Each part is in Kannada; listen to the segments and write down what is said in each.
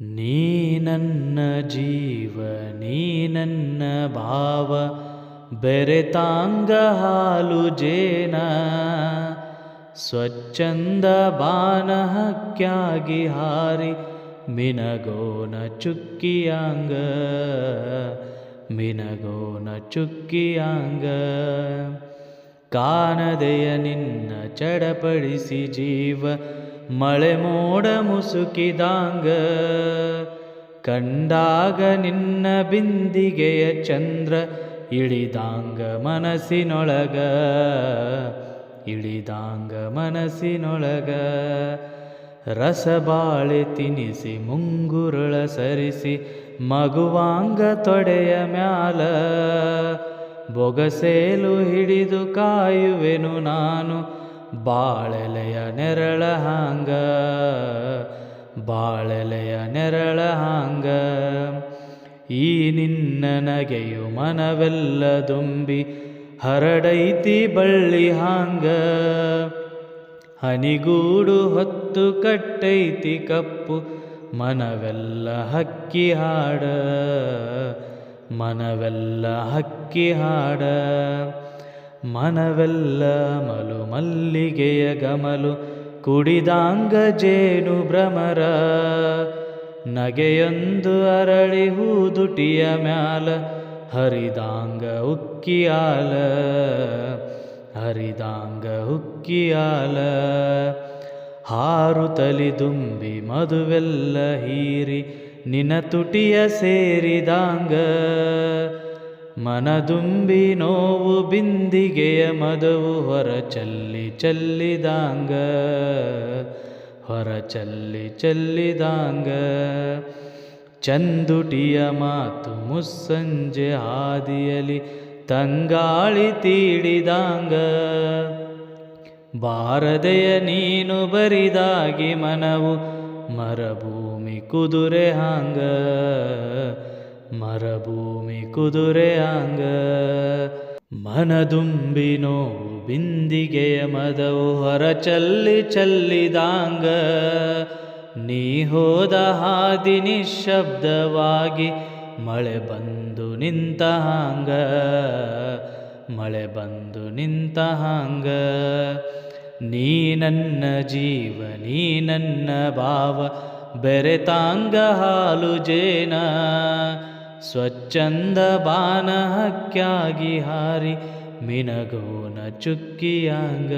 ನೀ ನನ್ನ ಜೀವ, ನೀ ನನ್ನ ಭಾವ ಬೆರೆತಾಂಗ ಹಾಲು ಜೇನ. ಸ್ವಚ್ಛಂದ ಬಾನ ಹಕ್ಕ್ಯಾಗಿ ಹಾರಿ ಮಿನಗೋನ ಚುಕ್ಕಿಯಾಂಗ. ಮಿನಗೋನ ಚುಕ್ಕಿಯಾಂಗ. ಕಾನದೆಯ ನಿನ್ನ ಚಡಪಡಿಸಿ ಜೀವ ಮಳೆ ಮೋಡ ಮುಸುಕಿದಾಂಗ. ಕಂಡಾಗ ನಿನ್ನ ಬಿಂದಿಗೆಯ ಚಂದ್ರ ಇಳಿದಾಂಗ ಮನಸ್ಸಿನೊಳಗ. ಇಳಿದಾಂಗ ಮನಸ್ಸಿನೊಳಗ. ರಸಬಾಳೆ ತಿನಿಸಿ ಮುಂಗುರುಳ ಸರಿಸಿ ಮಗುವಾಂಗ ತೊಡೆಯ ಮ್ಯಾಲ. ಬೊಗಸೇಲು ಹಿಡಿದು ಕಾಯುವೆನು ನಾನು ಬಾಳೆಲೆಯ ನೆರಳ ಹಾಂಗ, ಬಾಳೆಲೆಯ ನೆರಳ ಹಾಂಗ. ಈ ನಿನ್ನ ನಗೆಯು ಮನವೆಲ್ಲ ದುಂಬಿ ಹರಡೈತಿ ಬಳ್ಳಿ ಹಾಂಗ. ಹನಿಗೂಡು ಹೊತ್ತು ಕಟ್ಟೈತಿ ಕಪ್ಪು, ಮನವೆಲ್ಲ ಹಕ್ಕಿ ಹಾಡ, ಮನವೆಲ್ಲ ಹಕ್ಕಿ ಹಾಡ. ಮನವೆಲ್ಲ ಮಲು ಮಲ್ಲಿಗೆಯ ಗಮಲು ಕುಡಿದಾಂಗ ಜೇನು ಭ್ರಮರ. ನಗೆಯೊಂದು ಅರಳಿ ಹೂದುಟಿಯ ಮ್ಯಾಲ ಹರಿದಾಂಗ ಉಕ್ಕಿಯಾಲ ಹರಿದಾಂಗ ಉಕ್ಕಿಯಾಲ ಹಾರು ತಲಿ ದುಂಬಿ ಮದುವೆಲ್ಲ ಹೀರಿ ನಿನ ತುಟಿಯ ಸೇರಿದಾಂಗ. ಮನದುಂಬಿ ನೋವು ಬಿಂದಿಗೆಯ ಮದವು ಹೊರ ಚಲ್ಲಿ ಚಲ್ಲಿದಾಂಗ. ಹೊರ ಚಲ್ಲಿ ಚಲ್ಲಿದಾಂಗ. ಚಂದುಟಿಯ ಮಾತು ಮುಸ್ಸಂಜೆ ಹಾದಿಯಲಿ ತಂಗಾಳಿ ತೀಡಿದಾಂಗ. ಬಾರದೆಯ ನೀನು ಬರಿದಾಗಿ ಮನವು ಮರಭೂಮಿ ಕುದುರೆ ಹಾಂಗ. ಮರಭೂಮಿ ಕುದುರೆ ಅಂಗ. ಮನದುಂಬಿನೋ ಬಿಂದಿಗೆಯ ಮದವು ಹೊರ ಚಲ್ಲಿ ಚಲ್ಲಿದಾಂಗ ನೀ ಹೋದ ಹಾದಿ ನಿಶಬ್ದವಾಗಿ ಮಳೆ ಬಂದು ನಿಂತ ಹಾಂಗ. ಮಳೆ ಬಂದು ನಿಂತ ಹಾಂಗ. ನೀ ನನ್ನ ಜೀವ, ನೀ ನನ್ನ ಭಾವ ಬೆರೆತಾಂಗ ಹಾಲು ಜೇನ. ಸ್ವಚ್ಛಂದ ಬಾನ ಹಕ್ಕ್ಯಾಗಿ ಹಾರಿ ಮಿನಗೋನ ಚುಕ್ಕಿಯಾಂಗ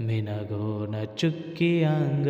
ಮಿನಗೋನ ಚುಕ್ಕಿಯಾಂಗ